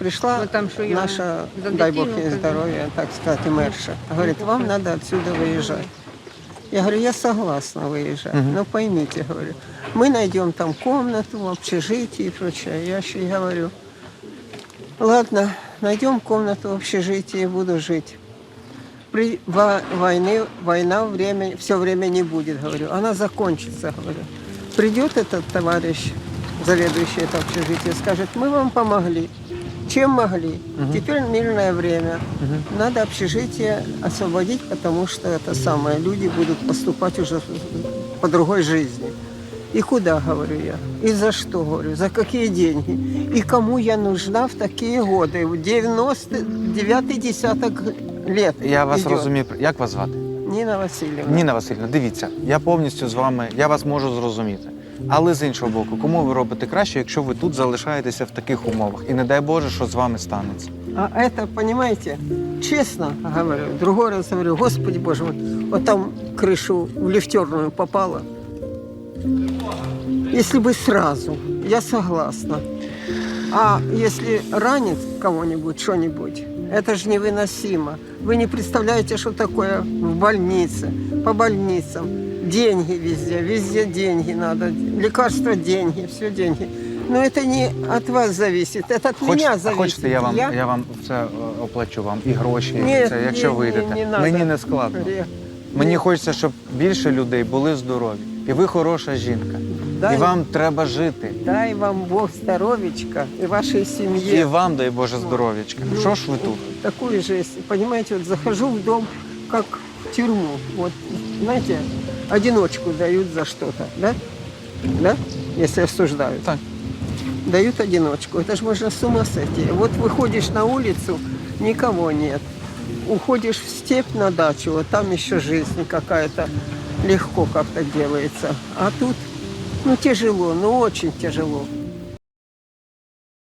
пришла Ну, там, что я наша, дай бог ей здоровья, так сказать, и мэрша. Говорит, вам надо отсюда выезжать. Я говорю, я согласна выезжать, но поймите, говорю, мы найдем там комнату, общежитие и прочее. Я еще и говорю, ладно, найдем комнату в общежитии, буду жить. При во- войны, война время, все время не будет, говорю. Она закончится, говорю. Придет этот товарищ, заведующий это общежитие, скажет, мы вам помогли Чем могли? Теперь мирное время. Надо общежитие освободить, потому что это самое, люди будут поступать уже по другой жизни. И куда, говорю я? И за что, говорю? За какие деньги? И кому я нужна в такие годы? В 99 десяток лет. Я вас идет. розумію. Як вас звати? Ніна Васильівна. Ніна Васильівна, дивіться, я повністю з вами, я вас можу зрозуміти. Але з іншого боку, кому ви робите краще, якщо ви тут залишаєтеся в таких умовах? І не дай Боже, що з вами станеться. А это, понимаете, честно говорю, другой раз говорю, Господи Боже мой, вот там крышу в лифтерную попала. Если бы сразу, я согласна. А если ранит кого-нибудь, что-нибудь, это же невыносимо. Вы не представляете, что такое в больнице, по больницам. Деньги везде, везде деньги надо. Лекарства деньги, все деньги. Но это не от вас зависит, это от Хоч- меня а зависит. хочете, я вам, я... вам це е, оплачу вам і гроші, і Ні, це, якщо ні, вийдете. ні, не надо. Мені не складно. Мені хочеться, щоб більше людей були здорові. І ви хороша жінка. Дай- І вам треба жити. Дай вам Бог здоровечка и вашей І семье. вам дай Боже здоров'ячка. Ну, Що ж ви тут? Такую же, если, понимаете, вот захожу в дом, как в тюрьму. Вот, знаете, одиночку дают за что-то, да? Да? Если осуждают. Так. Дают одиночку. Это же можно с ума сойти. Вот выходишь на улицу, никого нет. Уходишь в степь на дачу, вот там еще жизнь какая-то легко как-то делается. А тут, ну, тяжело, ну, очень тяжело.